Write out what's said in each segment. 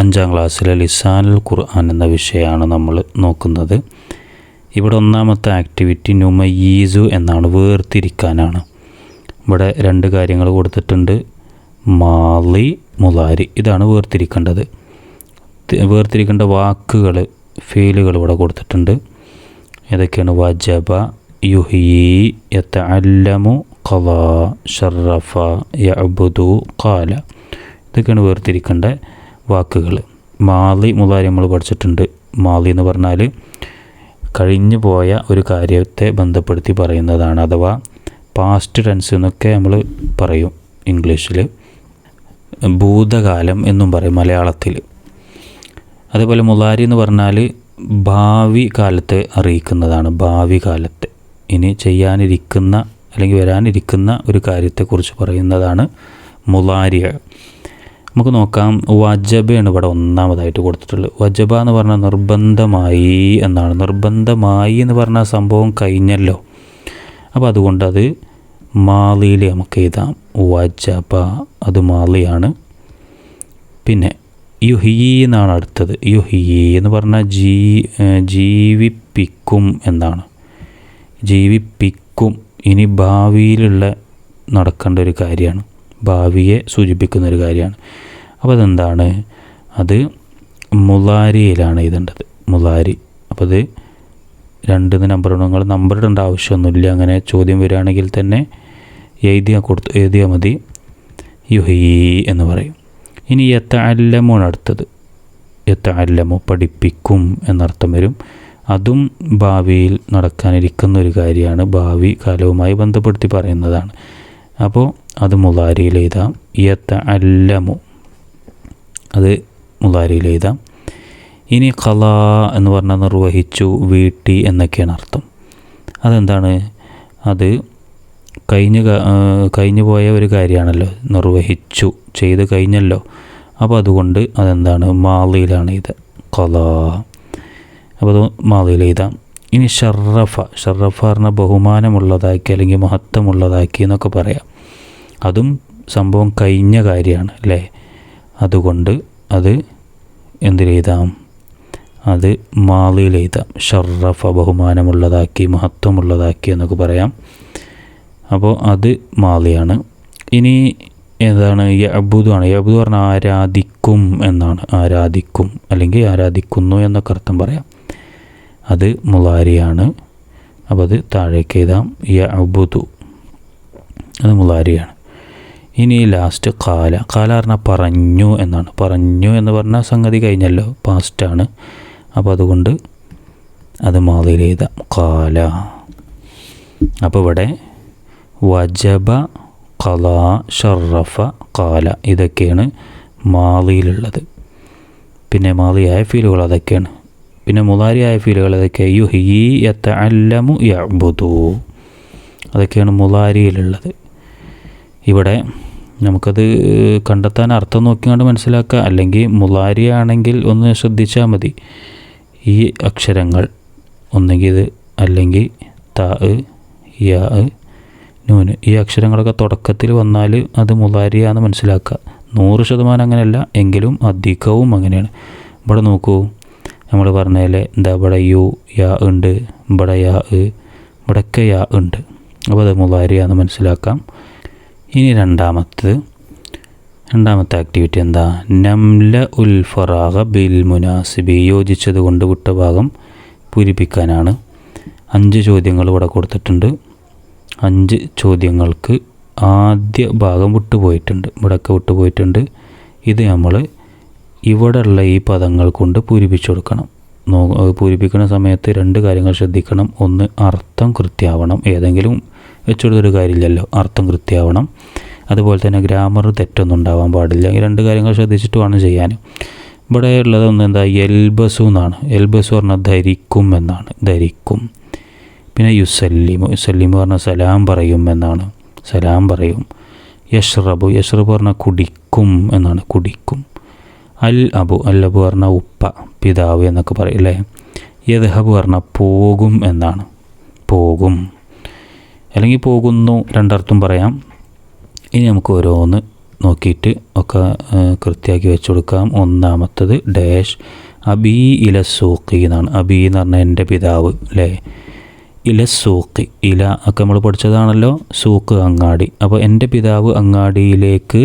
അഞ്ചാം ക്ലാസ്സിലെ ലിസാനുൽ ഖുർആൻ എന്ന വിഷയമാണ് നമ്മൾ നോക്കുന്നത്. ഇവിടെ ഒന്നാമത്തെ ആക്ടിവിറ്റി നുമയീസു എന്നാണ് വേർതിരിക്കാനാണ്. ഇവിടെ രണ്ട് കാര്യങ്ങൾ കൊടുത്തിട്ടുണ്ട്. മാലി മുലാരി ഇതാണ് വേർതിരിക്കേണ്ടത്. വേർതിരിക്കേണ്ട വാക്കുകൾ ഫീലുകൾ ഇവിടെ കൊടുത്തിട്ടുണ്ട്. ഏതൊക്കെയാണ്? വജബ യുഹീ യത്തഅല്ലമു ഖള ഷറഫ യബുദു ഖാല. ഇതൊക്കെയാണ് വേർതിരിക്കേണ്ട വാക്കുകൾ. മാളി മുതാരി നമ്മൾ പഠിച്ചിട്ടുണ്ട്. മാളി എന്ന് പറഞ്ഞാൽ കഴിഞ്ഞു പോയ ഒരു കാര്യത്തെ ബന്ധപ്പെടുത്തി പറയുന്നതാണ് അഥവാ പാസ്റ്റ് ടെൻസ് എന്നൊക്കെ നമ്മൾ പറയും ഇംഗ്ലീഷിൽ. ഭൂതകാലം എന്നും പറയും മലയാളത്തിൽ. അതേപോലെ മുതലാരി എന്ന് പറഞ്ഞാൽ ഭാവി കാലത്തെ അറിയിക്കുന്നതാണ്. ഭാവി കാലത്തെ. ഇനി ചെയ്യാനിരിക്കുന്ന അല്ലെങ്കിൽ വരാനിരിക്കുന്ന ഒരു കാര്യത്തെക്കുറിച്ച് പറയുന്നതാണ് മുലാരിയ നമുക്ക് നോക്കാം വജബയാണ് ഇവിടെ ഒന്നാമതായിട്ട് കൊടുത്തിട്ടുള്ളത്. വജബ എന്ന് പറഞ്ഞാൽ നിർബന്ധമായി എന്നാണ്. നിർബന്ധമായി എന്ന് പറഞ്ഞാൽ സംഭവം കഴിഞ്ഞല്ലോ. അപ്പോൾ അതുകൊണ്ട് അത് മാലിയിൽ നമുക്ക് എഴുതാം. വജബ അത് മാലിയാണ്. പിന്നെ യുഹീ എന്നാണ് അടുത്തത്. യുഹീ എന്ന് പറഞ്ഞാൽ ജീ ജീവിപ്പിക്കും എന്നാണ്. ജീവിപ്പിക്കും. ഇനി ഭാവിയിലുള്ള നടക്കേണ്ട ഒരു കാര്യമാണ്. ഭാവിയെ സൂചിപ്പിക്കുന്ന ഒരു കാര്യമാണ്. അപ്പോൾ അതെന്താണ്? അത് മുലാരിയിലാണ് എഴുതേണ്ടത് മുലാരി അപ്പോൾ അത് രണ്ട് നമ്പർ നിങ്ങൾ നമ്പർ ഇടേണ്ട ആവശ്യമൊന്നുമില്ല. അങ്ങനെ ചോദ്യം വരികയാണെങ്കിൽ തന്നെ എഴുതിയാൽ കൊടുത്ത് എഴുതിയാൽ മതി. യുഹീ എന്ന് പറയും. ഇനി എത്ത അല്ലമോണ് അടുത്തത്. എത്ത അല്ലമോ പഠിപ്പിക്കും എന്നർത്ഥം വരും. അതും ഭാവിയിൽ നടക്കാനിരിക്കുന്ന ഒരു കാര്യമാണ്. ഭാവി കാലവുമായി ബന്ധപ്പെടുത്തി പറയുന്നതാണ്. അപ്പോൾ അത് മുലാരിയിൽ എഴുതാം. യത്ത അല്ലമു അത് മുലാരിയിൽ എഴുതാം. ഇനി കല എന്ന് പറഞ്ഞാൽ നിർവഹിച്ചു വീട്ടി എന്നൊക്കെയാണ് അർത്ഥം. അതെന്താണ്? അത് കഴിഞ്ഞ് കഴിഞ്ഞു പോയ ഒരു കാര്യമാണല്ലോ. നിർവഹിച്ചു ചെയ്ത് കഴിഞ്ഞല്ലോ. അപ്പോൾ അതുകൊണ്ട് അതെന്താണ്? മാളിയിലാണ് ഇത്. കല അപ്പോൾ അത് മാളിയിൽ എഴുതാം. ഇനി ഷറഫ. ഷറഫ പറഞ്ഞാൽ ബഹുമാനമുള്ളതാക്കി അല്ലെങ്കിൽ മഹത്വമുള്ളതാക്കി എന്നൊക്കെ പറയാം. അതും സംഭവം കഴിഞ്ഞ കാര്യമാണ് അല്ലേ? അതുകൊണ്ട് അത് എന്തിലെഴുതാം അത് മാളിയിൽ എഴുതാം. ഷറഫ ബഹുമാനമുള്ളതാക്കി മഹത്വമുള്ളതാക്കി എന്നൊക്കെ പറയാം. അപ്പോൾ അത് മാളിയാണ്. ഇനി ഏതാണ് യബുദാണ് യബുദു പറഞ്ഞാൽ ആരാധിക്കും എന്നാണ്. ആരാധിക്കും അല്ലെങ്കിൽ ആരാധിക്കുന്നു എന്നൊക്കെ അർത്ഥം പറയാം. അത് മുളാരിയാണ്. അപ്പോൾ അത് താഴേക്ക് എഴുതാം. യബുദു അത് മുലാരിയാണ് ഇനി ലാസ്റ്റ് കാല. കാല പറഞ്ഞാൽ പറഞ്ഞു എന്നാണ്. പറഞ്ഞു എന്ന് പറഞ്ഞാൽ സംഗതി കഴിഞ്ഞല്ലോ. പാസ്റ്റാണ് അപ്പോൾ അതുകൊണ്ട് അത് മാതിരി എഴുതാം. കാല. അപ്പോൾ ഇവിടെ വജബ കല ഷറഫ കാല ഇതൊക്കെയാണ് മാളിയിലുള്ളത് പിന്നെ മാളിയായ ഫീലുകൾ അതൊക്കെയാണ്. പിന്നെ മുതാരിയായ ഫീലുകൾ അതൊക്കെ. യു ഹീ യത്ത അല്ലമു യബുദു അതൊക്കെയാണ് മുലാരിയിലുള്ളത് ഇവിടെ നമുക്കത് കണ്ടെത്താൻ അർത്ഥം നോക്കിക്കൊണ്ട് മനസ്സിലാക്കുക. അല്ലെങ്കിൽ മുലാരി ആണെങ്കിൽ ഒന്ന് ശ്രദ്ധിച്ചാൽ മതി. ഈ അക്ഷരങ്ങൾ ഒന്നെങ്കിൽ ഇത് അല്ലെങ്കിൽ ത യ നൂന് ഈ അക്ഷരങ്ങളൊക്കെ തുടക്കത്തിൽ വന്നാൽ അത് മുലാരിയാന്ന് മനസ്സിലാക്കുക. നൂറ് ശതമാനം അങ്ങനെയല്ല എങ്കിലും അധികവും അങ്ങനെയാണ്. ഇവിടെ നോക്കൂ. നമ്മൾ പറഞ്ഞാലേ എന്താ ഇവിടെ യു യാ ഉണ്ട്. ഇവിടെ യാ ഇവിടെയൊക്കെ യാ ഉണ്ട്. അപ്പോൾ അത് മുലാരിയാന്ന് മനസ്സിലാക്കാം. ഇനി രണ്ടാമത്തത് രണ്ടാമത്തെ ആക്ടിവിറ്റി എന്താ? നംല ഉൽ ഫറാഗ ബിൽ മുനാസിബി യോജിച്ചത് കൊണ്ട് വിട്ട ഭാഗം പൂരിപ്പിക്കാനാണ്. അഞ്ച് ചോദ്യങ്ങൾ ഇവിടെ കൊടുത്തിട്ടുണ്ട്. അഞ്ച് ചോദ്യങ്ങൾക്ക് ആദ്യ ഭാഗം വിട്ടുപോയിട്ടുണ്ട്. ഇവിടെയൊക്കെ വിട്ടുപോയിട്ടുണ്ട്. ഇത് നമ്മൾ ഇവിടെയുള്ള ഈ പദങ്ങൾ കൊണ്ട് പൂരിപ്പിച്ചു കൊടുക്കണം. നോ പൂരിപ്പിക്കുന്ന സമയത്ത് രണ്ട് കാര്യങ്ങൾ ശ്രദ്ധിക്കണം. ഒന്ന് അർത്ഥം കൃത്യമാവണം ഏതെങ്കിലും വെച്ചുകൊടുത്തൊരു കാര്യമില്ലല്ലോ. അർത്ഥം കൃത്യമാവണം അതുപോലെ തന്നെ ഗ്രാമർ തെറ്റൊന്നും ഉണ്ടാവാൻ പാടില്ല. ഈ രണ്ട് കാര്യങ്ങൾ ശ്രദ്ധിച്ചിട്ട് വേണം ചെയ്യാൻ. ഇവിടെ ഉള്ളതൊന്ന് എന്താ? എൽബസു എന്നാണ്. എൽബസു പറഞ്ഞാൽ ധരിക്കും എന്നാണ്. ധരിക്കും. പിന്നെ യുസല്ലിമു. യുസല്ലിമു പറഞ്ഞാൽ സലാം പറയും എന്നാണ്. സലാം പറയും. യഷ്റബു. യഷ്റബ് പറഞ്ഞാൽ കുടിക്കും എന്നാണ്. കുടിക്കും. അൽ അബു. അൽ അബു പറഞ്ഞാൽ ഉപ്പ പിതാവ് എന്നൊക്കെ പറയും അല്ലേ? യദ്ഹബ് പറഞ്ഞാൽ പോകും എന്നാണ്. പോകും. അല്ലെങ്കിൽ പോകുന്നു രണ്ടർത്ഥം പറയാം. ഇനി നമുക്ക് ഓരോന്ന് നോക്കിയിട്ട് ഒക്കെ കൃത്യമാക്കി വെച്ച് കൊടുക്കാം ഒന്നാമത്തത് ഡാഷ് അബി ഇല സൂക്കി എന്നാണ്. അബി എന്ന് പറഞ്ഞാൽ എന്റെ പിതാവ് അല്ലേ ഇല സൂക്കി ഇല ഒക്കെ നമ്മൾ പഠിച്ചതാണല്ലോ. സൂക്ക് അങ്ങാടി. അപ്പോൾ എന്റെ പിതാവ് അങ്ങാടിയിലേക്ക്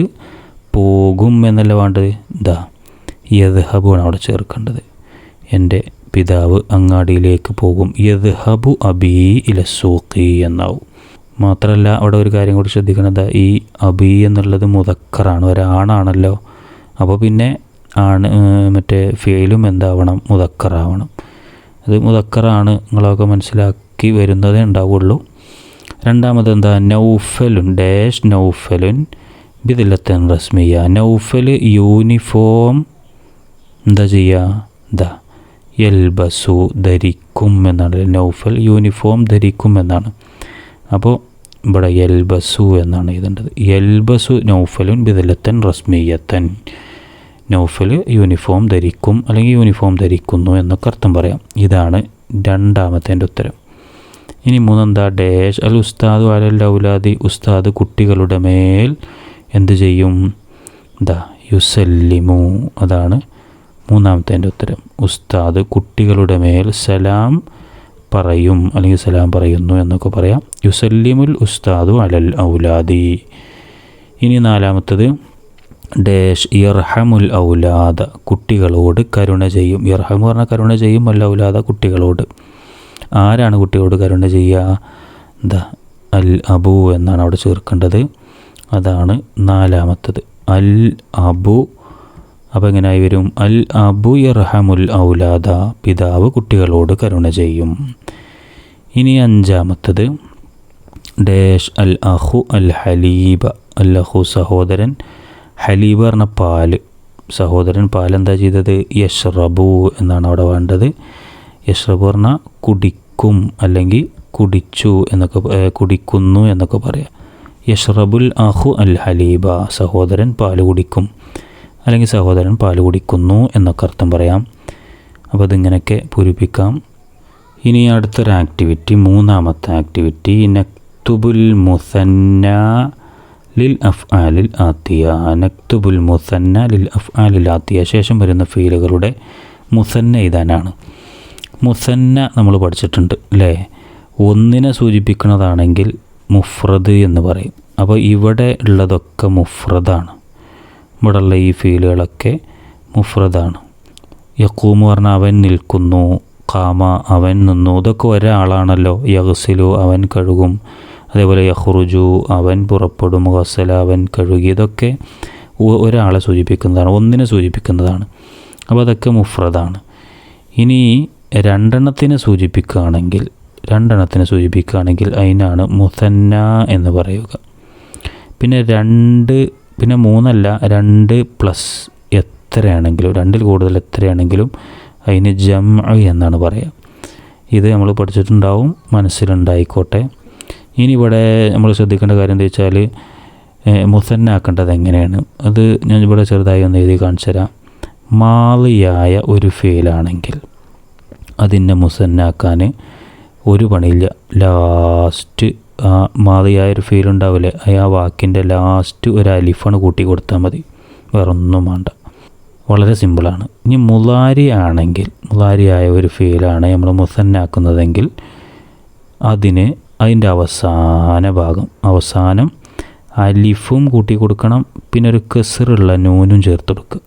പോകും എന്നല്ല വേണ്ടത്? ഇതാ ആണ് അവിടെ ചേർക്കേണ്ടത്. എന്റെ പിതാവ് അങ്ങാടിയിലേക്ക് പോകും. യദ്ഹബു അബി ഇല സൂക്കി എന്നാവും. മാത്രമല്ല അവിടെ ഒരു കാര്യം കൂടി ശ്രദ്ധിക്കുന്നത് ഈ അബി എന്നുള്ളത് മുതക്കറാണ് ഒരാണാണല്ലോ. അപ്പോൾ പിന്നെ ആണ് മറ്റേ ഫെയിലും എന്താവണം? മുതക്കറാവണം അത് മുതക്കറാണ് നിങ്ങളൊക്കെ മനസ്സിലാക്കി വരുന്നതേ ഉണ്ടാവുള്ളൂ. രണ്ടാമത് എന്താ? നൗഫലുൻ ഡാഷ് നൗഫലുൻ ബിദിലത്തൻ റസ്മിയ. നൗഫൽ യൂണിഫോം എന്താ ചെയ്യുക എന്താ എൽബസു ധരിക്കും എന്നാണ്. നൗഫൽ യൂണിഫോം ധരിക്കും എന്നാണ്. അപ്പോൾ ഇവിടെ യൽബസു എന്നാണ് എഴുതേണ്ടത്. യൽബസു നൗഫലുൻ ബിദലത്തൻ റസ്മിയത്തൻ. നൗഫൽ യൂണിഫോം ധരിക്കും അല്ലെങ്കിൽ യൂണിഫോം ധരിക്കുന്നു എന്നൊക്കെ അർത്ഥം പറയാം. ഇതാണ് രണ്ടാമത്തേന്റെ ഉത്തരം. ഇനി മൂന്നെന്താ? ഡേഷ് അൽ ഉസ്താദ് അലൽ ഔലാദി. ഉസ്താദ് കുട്ടികളുടെ മേൽ എന്ത് ചെയ്യും? എന്താ യുസല്ലിമു. അതാണ് മൂന്നാമത്തേന്റെ ഉത്തരം. ഉസ്താദ് കുട്ടികളുടെ മേൽ സലാം പറയും അല്ലെങ്കിൽ സലാം പറയുന്നു എന്നൊക്കെ പറയാം. യുസല്ലിമുൽ ഉസ്താദു അലൽ ഔലാദി. ഇനി നാലാമത്തത് ഡേഷ് ഇർഹമുൽ ഔലാദ കുട്ടികളോട് കരുണ ചെയ്യും. ഇർഹം പറഞ്ഞാൽ കരുണ ചെയ്യും അല്ല ഔലാദ കുട്ടികളോട്. ആരാണ് കുട്ടികളോട് കരുണ ചെയ്യുക? എന്താ? അൽ അബു എന്നാണ് അവിടെ ചേർക്കേണ്ടത്. അതാണ് നാലാമത്തത്. അൽ അബു അപ്പോൾ എങ്ങനെയായി വരും? അൽ അബു യർഹമുൽ ഔലാദ പിതാവ് കുട്ടികളോട് കരുണ ചെയ്യും. ഇനി അഞ്ചാമത്തത്. ഡേഷ് അൽ അഹു അൽ ഹലീബ അൽ അഹു സഹോദരൻ. ഹലീബ് പറഞ്ഞ പാൽ. സഹോദരൻ പാൽ എന്താ ചെയ്തത്? യഷ്റബു എന്നാണ് അവിടെ വേണ്ടത്. യഷ്റബു പറഞ്ഞാൽ കുടിക്കും അല്ലെങ്കിൽ കുടിച്ചു എന്നൊക്കെ കുടിക്കുന്നു എന്നൊക്കെ പറയാം. യഷ്റബുൽ അഹു അൽ ഹലീബ സഹോദരൻ പാൽ കുടിക്കും. അല്ലെങ്കിൽ സഹോദരൻ പാൽ കുടിക്കുന്നു എന്നൊക്കെ അർത്ഥം പറയാം. അപ്പോൾ അതിങ്ങനെയൊക്കെ പൂരിപ്പിക്കാം. ഇനി അടുത്തൊരു ആക്ടിവിറ്റി മൂന്നാമത്തെ ആക്ടിവിറ്റി നക്തുബുൽ മുസന്ന ലിൽ അഫ് ആലിൽ ആത്തിയ നക്തുബുൽ മുസന്ന ലിൽ അഫ് ആലിൽ ആത്തിയ. ശേഷം വരുന്ന ഫീലുകളുടെ മുസന്ന എഴുതാനാണ്. മുസന്ന നമ്മൾ പഠിച്ചിട്ടുണ്ട് അല്ലേ? ഒന്നിനെ സൂചിപ്പിക്കുന്നതാണെങ്കിൽ മുഫ്രദ് എന്ന് പറയും. അപ്പോൾ ഇവിടെ ഉള്ളതൊക്കെ മുഫ്രദാണ്. ഇവിടെയുള്ള ഈ ഫീലുകളൊക്കെ മുഫ്രദാണ്. യക്കൂമ് പറഞ്ഞാൽ അവൻ നിൽക്കുന്നു കാമ അവൻ നിന്നു. ഇതൊക്കെ ഒരാളാണല്ലോ. യഹ്സിലു അവൻ കഴുകും. അതേപോലെ യഹ്റുജു അവൻ പുറപ്പെടും. ഗസല അവൻ കഴുകി. ഇതൊക്കെ ഒരാളെ സൂചിപ്പിക്കുന്നതാണ് ഒന്നിനെ സൂചിപ്പിക്കുന്നതാണ്. അപ്പോൾ അതൊക്കെ മുഫ്രദാണ്. ഇനി രണ്ടെണ്ണത്തിനെ സൂചിപ്പിക്കുകയാണെങ്കിൽ രണ്ടെണ്ണത്തിനെ സൂചിപ്പിക്കുകയാണെങ്കിൽ അതിനാണ് മുസന്ന എന്ന് പറയുക. പിന്നെ രണ്ട് പിന്നെ മൂന്നല്ല രണ്ട് പ്ലസ് എത്രയാണെങ്കിലും രണ്ടിൽ കൂടുതൽ എത്രയാണെങ്കിലും അതിന് ജം എന്നാണ് പറയുക ഇത് നമ്മൾ പഠിച്ചിട്ടുണ്ടാവും മനസ്സിലുണ്ടായിക്കോട്ടെ. ഇനി ഇവിടെ നമ്മൾ ശ്രദ്ധിക്കേണ്ട കാര്യം എന്താ വെച്ചാൽ മുസന്നാക്കേണ്ടത് എങ്ങനെയാണ്? അത് ഞാൻ ഇവിടെ ചെറുതായി ഒന്ന് എഴുതി കാണിച്ചു തരാം. മാളിയായ ഒരു ഫെയിലാണെങ്കിൽ അതിനെ മുസന്നാക്കാൻ ഒരു പണിയില്ല. ലാസ്റ്റ് ആ മാതിയായ ഒരു ഫീൽ ഉണ്ടാവില്ലേ? ആ വാക്കിന്റെ ലാസ്റ്റ് ഒരു അലിഫാണ് കൂട്ടി കൊടുത്താൽ മതി. വേറെ ഒന്നും വേണ്ട. വളരെ സിമ്പിളാണ് ഇനി മുലാരി ആണെങ്കിൽ ഒരു ഫീലാണ് നമ്മൾ മുസന്നാക്കുന്നതെങ്കിൽ അതിന് അതിന്റെ അവസാന ഭാഗം അവസാനം അലിഫും കൂട്ടി കൊടുക്കണം പിന്നെ ഒരു കെസറുള്ള നൂനും ചേർത്ത് കൊടുക്കുക.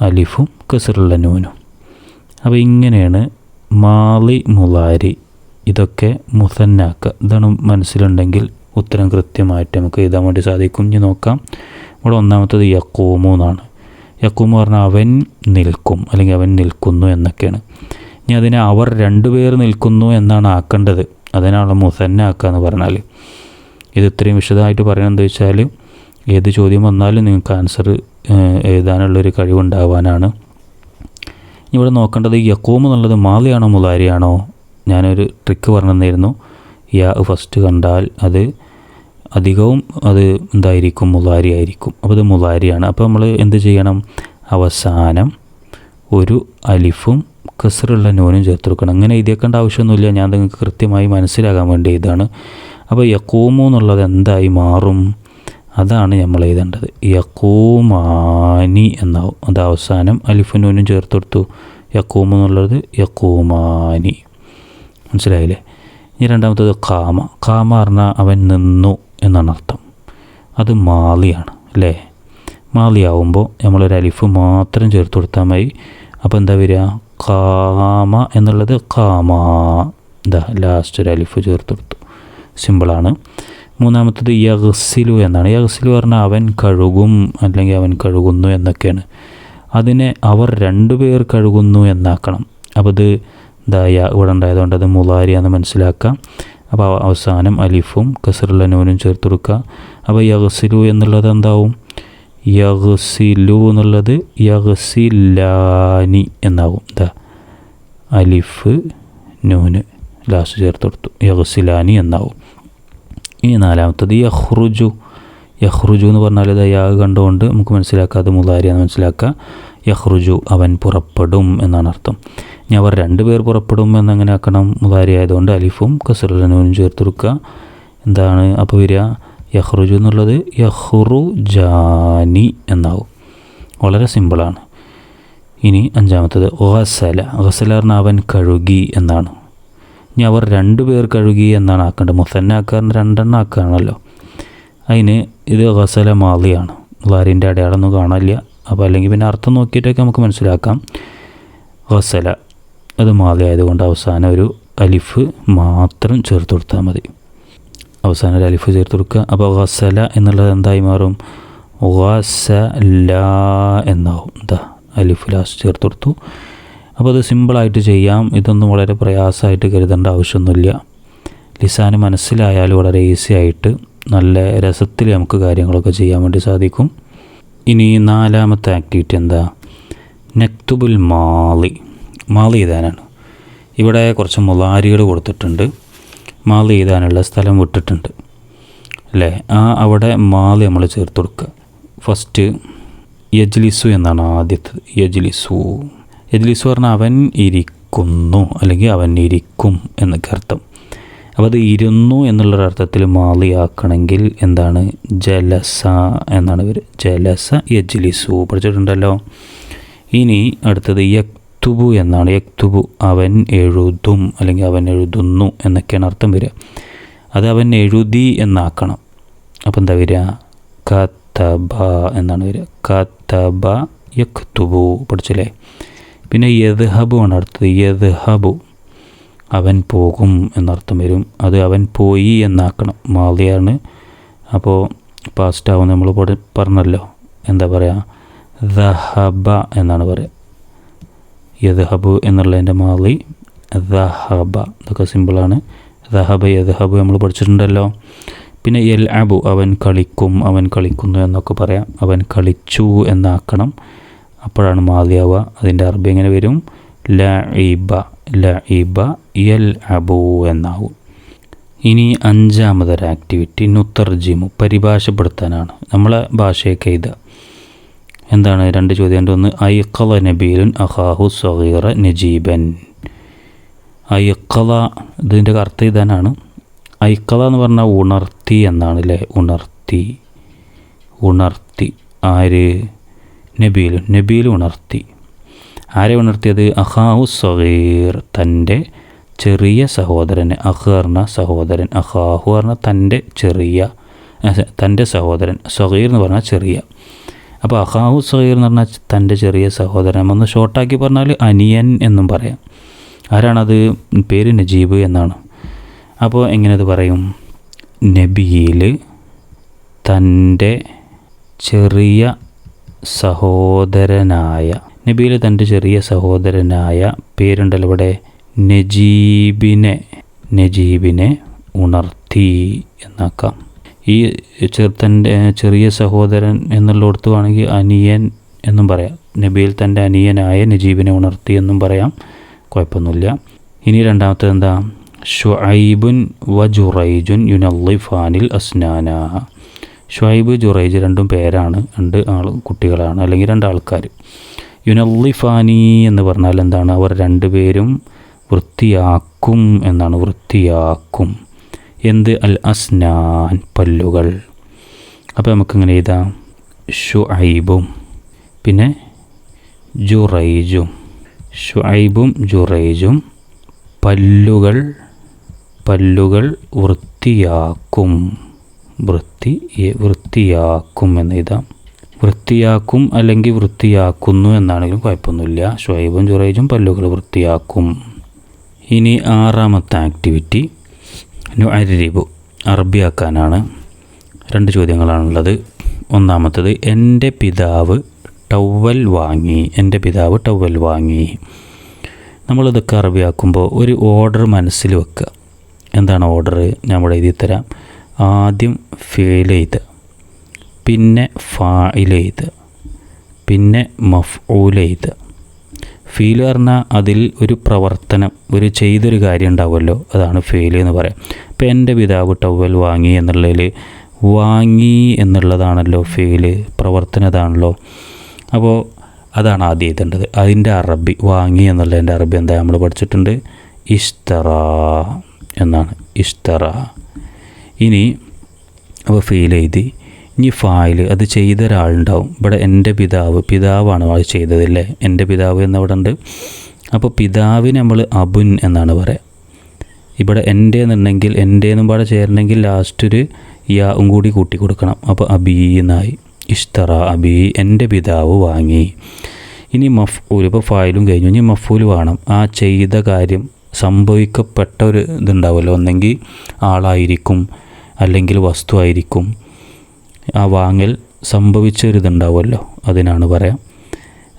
അലിഫും കെസറുള്ള നൂനും. അപ്പോൾ ഇങ്ങനെയാണ് മാലി മുലാരി ഇതൊക്കെ മുസന്നാക്ക. ഇതാണ് മനസ്സിലുണ്ടെങ്കിൽ ഉത്തരം കൃത്യമായിട്ട് നമുക്ക് എഴുതാൻ വേണ്ടി സാധിക്കും. ഇനി നോക്കാം. ഇവിടെ ഒന്നാമത്തത് യക്കൂമു എന്നാണ്. യക്കൂമു പറഞ്ഞാൽ അവൻ നിൽക്കും അല്ലെങ്കിൽ അവൻ നിൽക്കുന്നു എന്നൊക്കെയാണ്. ഇനി അതിനെ അവർ രണ്ടുപേർ നിൽക്കുന്നു എന്നാണ് ആക്കേണ്ടത്. അതിനാണ് മുസന്നാക്ക എന്ന് പറഞ്ഞാൽ. ഇത് ഇത്രയും വിശദമായിട്ട് പറയണമെന്ന് വെച്ചാൽ ഏത് ചോദ്യം വന്നാലും നിങ്ങൾക്ക് ആൻസർ എഴുതാനുള്ളൊരു കഴിവുണ്ടാവാനാണ്. ഇവിടെ നോക്കേണ്ടത് യക്കൂം എന്നുള്ളത് മുലാരിയാണോ? ഞാനൊരു ട്രിക്ക് പറഞ്ഞു തന്നിരുന്നു യാ ഫസ്റ്റ് കണ്ടാൽ അത് അധികവും അത് എന്തായിരിക്കും? മുലാരി ആയിരിക്കും. അപ്പോൾ ഇത് മുലാരിയാണ് അപ്പോൾ നമ്മൾ എന്ത് ചെയ്യണം? അവസാനം ഒരു അലിഫും കസറുള്ള നോനും ചേർത്ത് കൊടുക്കണം. അങ്ങനെ എഴുതിയേക്കേണ്ട ആവശ്യമൊന്നുമില്ല. ഞാൻ നിങ്ങൾക്ക് കൃത്യമായി മനസ്സിലാകാൻ വേണ്ടി ഇതാണ് അപ്പോൾ യക്കൂമു എന്നുള്ളത് എന്തായി മാറും? അതാണ് നമ്മൾ എഴുതേണ്ടത്. യക്കൂമാനി എന്നാവും. അത് അവസാനം അലിഫും നോനും ചേർത്ത് കൊടുത്തു. യക്കൂമു എന്നുള്ളത് യക്കൂമാനി. മനസ്സിലായില്ലേ? ഇനി രണ്ടാമത്തത് കാമ. കാമ പറഞ്ഞാൽ അവൻ നിന്നു എന്നാണ് അർത്ഥം. അത് മാലിയാണ് അല്ലേ? മാലിയാവുമ്പോൾ നമ്മളൊരു അലിഫ് മാത്രം ചേർത്ത് കൊടുത്താൽ മതി. അപ്പോൾ എന്താ വരിക? കാമ എന്നുള്ളത് കാമ. എന്താ ലാസ്റ്റ് ഒരു അലിഫ് ചേർത്ത് കൊടുത്തു. സിമ്പിളാണ് മൂന്നാമത്തത് യഹ്സിലു എന്നാണ്. യഹ്സിലു പറഞ്ഞാൽ അവൻ കഴുകും അല്ലെങ്കിൽ അവൻ കഴുകുന്നു എന്നൊക്കെയാണ്. അതിനെ അവർ രണ്ടുപേർ കഴുകുന്നു എന്നാക്കണം. അപ്പോൾ ഇത് ദായ ഇവിടെ ഉണ്ടായതുകൊണ്ട് അത് മുലാരിയാന്ന് മനസ്സിലാക്കാം. അപ്പോൾ അവസാനം അലിഫും കസറുള്ള നൂനും ചേർത്ത് കൊടുക്കുക. അപ്പോൾ യഹസിലു എന്നുള്ളത് എന്താവും? യഹസിലു എന്നുള്ളത് യഹസിലാനി എന്നാവും. ദ. അലിഫ് നൂന് ലാസ്റ്റ് ചേർത്ത് കൊടുത്തു. യഹസിലാനി എന്നാവും. ഇനി നാലാമത്തത് യഹ്റുജു. യഹ്റുജു എന്ന് പറഞ്ഞാൽ ഇത് യാഗ് കണ്ടുകൊണ്ട് നമുക്ക് മനസ്സിലാക്കാം. അത് മുതാരിയാന്ന് മനസ്സിലാക്കുക യഹ്റുജു അവൻ പുറപ്പെടും എന്നാണ് അർത്ഥം. ഇനി അവർ രണ്ടുപേർ പുറപ്പെടും എന്നങ്ങനെ ആക്കണം. മുതാരി ആയതുകൊണ്ട് അലിഫും കസറുലനൂനും ചേർത്ത് കൊടുക്കുക എന്താണ് അപ്പോൾ വരിക? യഹ്റുജു എന്നുള്ളത് യഹ്റു ജാനി എന്നാവും. വളരെ സിമ്പിളാണ് ഇനി അഞ്ചാമത്തത് ഗസല. ഗസല പറഞ്ഞാൽ അവൻ കഴുകി എന്നാണ്. ഇനി അവർ രണ്ടു പേർ കഴുകി എന്നാണ് ആക്കേണ്ടത്. മുസന്ന ആക്കാറിന് രണ്ടെണ്ണം ആക്കുകയാണല്ലോ അതിന് ഇത് ഗസല മാലിയാണ്. വാരിന്റെ അടയാളമൊന്നും കാണില്ല അപ്പോൾ അല്ലെങ്കിൽ പിന്നെ അർത്ഥം നോക്കിയിട്ടൊക്കെ നമുക്ക് മനസ്സിലാക്കാം. ഗസല. അത് മാതി ആയതുകൊണ്ട് അവസാനം ഒരു അലിഫ് മാത്രം ചേർത്ത് കൊടുത്താൽ മതി. അവസാനം ഒരു അലിഫ് ചേർത്ത് കൊടുക്കുക. അപ്പോൾ ഗസല എന്നുള്ളത് എന്തായി മാറും? ഗസല എന്നാവും. എന്താ അലിഫ് ലാസ്റ്റ് ചേർത്ത് കൊടുത്തു. അപ്പോൾ അത് സിമ്പിളായിട്ട് ചെയ്യാം. ഇതൊന്നും വളരെ പ്രയാസമായിട്ട് കരുതേണ്ട ആവശ്യമൊന്നുമില്ല. ലിസാന് മനസ്സിലായാൽ വളരെ ഈസി ആയിട്ട് നല്ല രസത്തിൽ നമുക്ക് കാര്യങ്ങളൊക്കെ ചെയ്യാൻ വേണ്ടി സാധിക്കും. ഇനി നാലാമത്തെ ആക്ടിവിറ്റി എന്താ? നെക്തുബുൽ മാലി മാലി എഴുതാനാണ് ഇവിടെ കുറച്ച് മുളാരികൾ കൊടുത്തിട്ടുണ്ട്. മാല എഴുതാനുള്ള സ്ഥലം വിട്ടിട്ടുണ്ട്. അല്ലേ? ആ അവിടെ മാലി നമ്മൾ ചേർത്ത് കൊടുക്കുക. ഫസ്റ്റ് യജ്ലിസു എന്നാണ് ആദ്യത്തത് യജ്ലിസു. യജ്ലിസു പറഞ്ഞാൽ അവൻ ഇരിക്കുന്നു അല്ലെങ്കിൽ അവൻ ഇരിക്കും എന്നൊക്കെ അർത്ഥം. അപ്പോൾ അത് ഇരുന്നു എന്നുള്ളൊരർത്ഥത്തിൽ മാലിയാക്കണമെങ്കിൽ എന്താണ്? ജലസ എന്നാണ് ഇവർ ജലസ യജ്ലിസു. പഠിച്ചിട്ടുണ്ടല്ലോ. ഇനി അടുത്തത് യക്തുബു എന്നാണ്. യക്തുബു അവൻ എഴുതും അല്ലെങ്കിൽ അവൻ എഴുതുന്നു എന്നൊക്കെയാണ് അർത്ഥം വരിക. അത് അവൻ എഴുതി എന്നാക്കണം. അപ്പോൾ എന്താ വരിക? കത്തബ എന്നാണ് വരിക. കത്തബ യക്തുബു പഠിച്ചില്ലേ? പിന്നെ യദ്ഹബു ആണ് അടുത്തത്. യദ്ഹബു അവൻ പോകും എന്നർത്ഥം വരും. അത് അവൻ പോയി എന്നാക്കണം. മാലിയാണ്. അപ്പോൾ പാസ്റ്റ് ആവും നമ്മൾ പറഞ്ഞല്ലോ. എന്താ പറയുക? ദഹബ എന്നാണ് പറയുക. യദ്ഹബു എന്നുള്ളതിന്റെ മാറി ദഹബ. ഇതൊക്കെ സിമ്പിളാണ് ദഹബ യദ്ഹബു നമ്മൾ പഠിച്ചിട്ടുണ്ടല്ലോ. പിന്നെ എൽ അബു അവൻ കളിക്കും അവൻ കളിക്കുന്നു എന്നൊക്കെ പറയാം. അവൻ കളിച്ചു എന്നാക്കണം. അപ്പോഴാണ് മാതിയാവുക അതിന്റെ അറബി എങ്ങനെ വരും? ല ഇബ ല ഇബ എൽ അബു എന്നാവും. ഇനി അഞ്ചാമതൊരു ആക്ടിവിറ്റി നുത്തർജിമു പരിഭാഷപ്പെടുത്താനാണ്. നമ്മളെ ഭാഷയൊക്കെ ഇത് എന്താണ് രണ്ട് ചോദ്യം? ഒന്ന് ഐക്കല നബീലുൻ അഹാഹു സഹീറ നജീബൻ. ഐക്കല ഇതിന്റെ അർത്ഥം ഇതാനാണ്. ഐക്കല എന്ന് പറഞ്ഞാൽ ഉണർത്തി എന്നാണ് അല്ലേ ഉണർത്തി. ഉണർത്തി. ആര്? നബീലു. നബീൽ ഉണർത്തി. ആരെ ഉണർത്തിയത്? അഹാഹു സഹീർ തന്റെ ചെറിയ സഹോദരനെ. അഹർണ സഹോദരൻ. അഹാഹു പറഞ്ഞ തന്റെ ചെറിയ തന്റെ സഹോദരൻ. സഹീർ എന്ന് പറഞ്ഞാൽ ചെറിയ. അപ്പോൾ അഹാവു സഹീർ എന്ന് പറഞ്ഞാൽ തന്റെ ചെറിയ സഹോദരൻ ഒന്ന് ഷോർട്ടാക്കി പറഞ്ഞാൽ അനിയൻ എന്നും പറയാം. ആരാണത്? പേര് നജീബ് എന്നാണ്. അപ്പോൾ എങ്ങനെ അത് പറയും? നബിയിൽ തന്റെ ചെറിയ സഹോദരനായ നബിയിൽ തന്റെ ചെറിയ സഹോദരനായ പേരുണ്ടല്ലോ ഇവിടെ. നജീബിനെ നജീബിനെ ഉണർത്തി എന്നാക്കാം. ഈ തന്റെ ചെറിയ സഹോദരൻ എന്നുള്ളിടത്ത് വേണമെങ്കിൽ അനിയൻ എന്നും പറയാം. നബിയിൽ തന്റെ അനിയനായ നജീബിനെ ഉണർത്തി എന്നും പറയാം. കുഴപ്പമൊന്നുമില്ല. ഇനി രണ്ടാമത്തേത് എന്താ? ഷുഐബുൻ വ ജുറൈജുൻ യുനല്ലിഫാനിൽ അസ്നാന. ഷുഐബ് ജുറൈജ് രണ്ടും പേരാണ്. രണ്ട് ആൾ കുട്ടികളാണ്. അല്ലെങ്കിൽ രണ്ടാൾക്കാർ യുനല്ലിഫാനി എന്ന് പറഞ്ഞാൽ എന്താണ്? അവർ രണ്ടുപേരും വൃത്തിയാക്കും എന്നാണ്. വൃത്തിയാക്കും. എന്ത് അൽ അസ്നാൻ പല്ലുകൾ? അപ്പോൾ നമുക്കിങ്ങനെ എഴുതാം. ഷുഐബും പിന്നെ ജുറൈജും. ഷുഐബും ജുറൈജും പല്ലുകൾ പല്ലുകൾ വൃത്തിയാക്കും. വൃത്തി വൃത്തിയാക്കും എന്ന് എഴുതാം. വൃത്തിയാക്കും അല്ലെങ്കിൽ വൃത്തിയാക്കുന്നു എന്നാണെങ്കിലും കുഴപ്പമൊന്നുമില്ല. ഷുഐബും ജുറൈജും പല്ലുകൾ വൃത്തിയാക്കും. ഇനി ആറാമത്തെ ആക്ടിവിറ്റി. നുഅരിബു അറബിയാക്കാനാണ് രണ്ട് ചോദ്യങ്ങളാണുള്ളത്. ഒന്നാമത്തത് എന്റെ പിതാവ് ടവൽ വാങ്ങി എന്റെ പിതാവ് ടവൽ വാങ്ങി. നമ്മളിതൊക്കെ അറബിയാക്കുമ്പോൾ ഒരു ഓർഡർ മനസ്സിൽ വെക്കുക. എന്താണ് ഓർഡർ? ഇവിടെ എഴുതി തരാം ആദ്യം ഫെയിൽ ചെയ്ത് പിന്നെ ഫായിൽ ചെയ്ത് പിന്നെ മഫ്ഊൽ ചെയ്ത് ഫീൽ പറഞ്ഞാൽ അതിൽ ഒരു പ്രവർത്തനം ഒരു ചെയ്തൊരു കാര്യം ഉണ്ടാവുമല്ലോ. അതാണ് ഫെയിൽ എന്ന് പറയാം. ഇപ്പം എന്റെ പിതാവ് ടവൽ വാങ്ങി എന്നുള്ളതിൽ വാങ്ങി എന്നുള്ളതാണല്ലോ ഫെയിൽ പ്രവർത്തനം അതാണല്ലോ അപ്പോൾ അതാണ് ആദ്യം എഴുതേണ്ടത് അതിന്റെ അറബി വാങ്ങി എന്നുള്ളതിന്റെ അറബി എന്താ നമ്മൾ പഠിച്ചിട്ടുണ്ട്? ഇഷ്തറ എന്നാണ്. ഇഷ്തറ. ഇനി അപ്പോൾ ഫെയിൽ എഴുതി. ഇനി ഫായിൽ അത് ചെയ്ത ഒരാളുണ്ടാവും ഇവിടെ എന്റെ പിതാവ് പിതാവാണ് അത് ചെയ്തതല്ലേ എന്റെ പിതാവ് എന്നവിടെ ഉണ്ട്. അപ്പോൾ പിതാവിന് നമ്മൾ അബുൻ എന്നാണ് പറയുക ഇവിടെ എന്റെ എന്നുണ്ടെങ്കിൽ എന്റെ എന്നും പാടെ ചേരണമെങ്കിൽ ലാസ്റ്റ് ഒരു യാവും കൂടി കൂട്ടി കൊടുക്കണം. അപ്പോൾ അബി എന്നായി. ഇഷ്തറ അബി എന്റെ പിതാവ് വാങ്ങി. ഇനി മഫ്ഊൽ ഇപ്പോൾ ഫായിലും കഴിഞ്ഞു. ഇനി മഫൂൽ വേണം. ആ ചെയ്ത കാര്യം സംഭവിക്കപ്പെട്ട ഒരു ഇതുണ്ടാവുമല്ലോ. ഒന്നെങ്കിൽ ആളായിരിക്കും അല്ലെങ്കിൽ വസ്തു ആയിരിക്കും. ആ വാങ്ങൽ സംഭവിച്ച ഒരു അതിനാണ് പറയാം.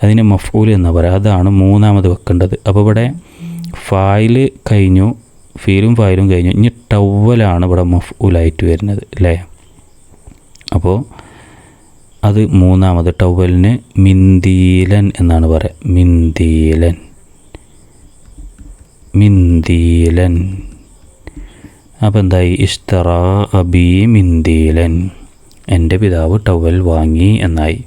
അതിന് മഫൂൽ എന്ന് പറയാം. അതാണ് മൂന്നാമത് വെക്കേണ്ടത്. അപ്പോൾ ഇവിടെ ഫായിൽ കഴിഞ്ഞു ഫീലും ഫായിലും കഴിഞ്ഞു. ഇനി ടവലാണ് ഇവിടെ മഫൂലായിട്ട് വരുന്നത് അല്ലേ? അപ്പോൾ അത് മൂന്നാമത് ടവലിന് മിന്തീലൻ എന്നാണ് പറയുക മിന്തീലൻ മിന്തീലൻ അപ്പോൾ എന്തായി? ഇഷ്തറ അബി മിന്തീലൻ എന്റെ പിതാവ് ടവൽ വാങ്ങി എന്നായി.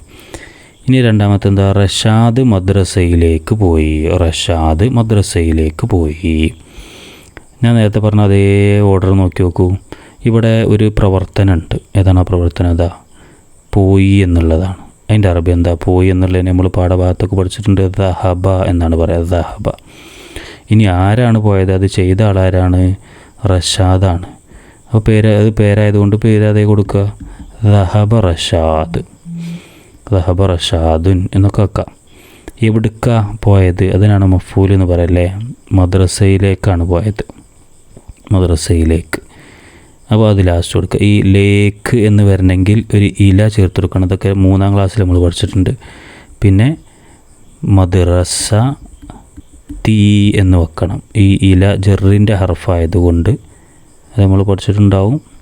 ഇനി രണ്ടാമത്തെ എന്താ റഷാദ് മദ്രസയിലേക്ക് പോയി. റഷാദ് മദ്രസയിലേക്ക് പോയി. ഞാൻ നേരത്തെ പറഞ്ഞ അതേ ഓർഡർ നോക്കി നോക്കൂ. ഇവിടെ ഒരു പ്രവർത്തനമുണ്ട്. ഏതാണ് ആ പ്രവർത്തനം? അതാ പോയി എന്നുള്ളതാണ്. അതിന്റെ അറബി എന്താ? പോയി എന്നുള്ളതിനെ നമ്മൾ പാഠഭാഗത്തൊക്കെ പഠിച്ചിട്ടുണ്ട്. ദഹബ എന്നാണ് പറയുക ദഹബ. ഇനി ആരാണ് പോയത്? അത് ചെയ്ത ആളാരാണ്? റഷാദാണ്. അപ്പോൾ പേര് അത് പേരായതുകൊണ്ട് പേര് അതേ കൊടുക്കുക. ദഹബ റഷാദ് റഷാദുൻ എന്നൊക്കെ വെക്കാം. എവിടുക്ക പോയത്? അതിനാണ് മഫൂൽ എന്ന് പറയല്ലേ? മദ്രസയിലേക്കാണ് പോയത്. മദ്രസയിലേക്ക്. അപ്പോൾ അത് ലാസ്റ്റ് കൊടുക്കുക. ഈ ലേക്ക് എന്ന് വരണമെങ്കിൽ ഒരു ഇല ചേർത്ത് കൊടുക്കണം. അതൊക്കെ മൂന്നാം ക്ലാസ്സിൽ നമ്മൾ പഠിച്ചിട്ടുണ്ട്. പിന്നെ മദ്രസ തീ എന്ന് വെക്കണം. ഈ ഇല ജെറിന്റെ ഹർഫായതുകൊണ്ട് നമ്മൾ പഠിച്ചിട്ടുണ്ടാവും.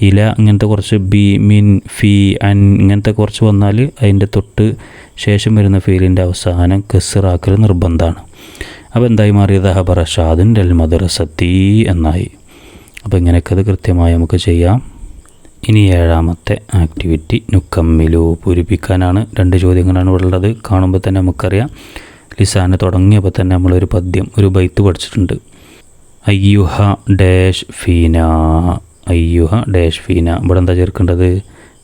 ഇല ഇങ്ങനത്തെ കുറച്ച് ബി മിൻ ഫി അൻ ഇങ്ങനത്തെ കുറച്ച് വന്നാൽ അതിന്റെ തൊട്ട് ശേഷം വരുന്ന ഫീലിന്റെ അവസാനം കെസ്റാക്കൽ നിർബന്ധമാണ്. അപ്പോൾ എന്തായി മാറിയത്? ഹബറ ഷാദിൻ ഡൽ മദ്രസത്തി എന്നായി. അപ്പോൾ ഇങ്ങനെയൊക്കെ അത് കൃത്യമായി നമുക്ക് ചെയ്യാം. ഇനി ഏഴാമത്തെ ആക്ടിവിറ്റി നുക്കമ്മിലു പൂരിപ്പിക്കാനാണ് രണ്ട് ചോദ്യങ്ങളാണ് ഇവിടെ ഉള്ളത്. കാണുമ്പോൾ തന്നെ നമുക്കറിയാം. ലിസാനെ തുടങ്ങിയപ്പോൾ തന്നെ നമ്മളൊരു പദ്യം ഒരു ബൈത്ത് പഠിച്ചിട്ടുണ്ട്. അയ്യുഹ ഡാഷ് ഫീന. അയ്യുഹ ഡാഷ് ഫീന. ഇവിടെ എന്താ ചേർക്കേണ്ടത്?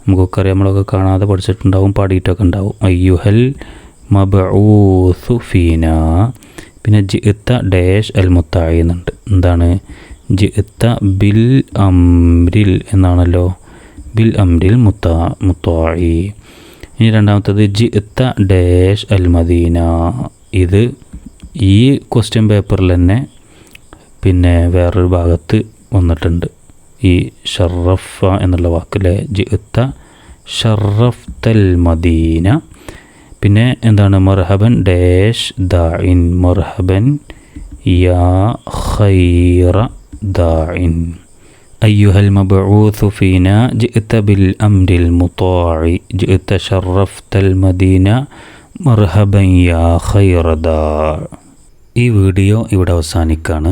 നമുക്കൊക്കെ അറിയാം നമ്മളൊക്കെ കാണാതെ പഠിച്ചിട്ടുണ്ടാവും പാടിയിട്ടൊക്കെ ഉണ്ടാവും. അയ്യുഹൽ മബൂസു ഫീന. പിന്നെ ജിത്ത ഡാഷ് അൽ മുത്തായി എന്നുണ്ട്. എന്താണ്? ജിത്ത ബിൽ അംരിൽ എന്നാണല്ലോ. ബിൽ അംരിൽ മുത്താ മുത്തായി. ഇനി രണ്ടാമത്തത് ജിത്ത ഡാഷ് അൽ മദീന. ഇത് ഈ ക്വസ്റ്റ്യൻ പേപ്പറിൽ തന്നെ പിന്നെ വേറൊരു ഭാഗത്ത് വന്നിട്ടുണ്ട്. ഷറഫ എന്നുള്ള വാക്കിലെ ജിത്ത ഷറഫ്തൽ മദീന പിന്നെ എന്താണ് മർഹബൻ ഡാഷ് ദാഇൻ മർഹബൻ യാ ഖൈറ ദാഇൻ أيها المبعوث فينا جئت بالأمر المطاع جئت شرفت المدينة مرحبا يا خير دار ഈ വീഡിയോ ഇവിടെ അവസാനിക്കാണ്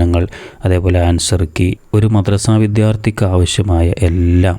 വിശകലനങ്ങൾ അതേപോലെ ആൻസർ കീ ഒരു മദ്രസ വിദ്യാർത്ഥിക്ക് ആവശ്യമായ എല്ലാം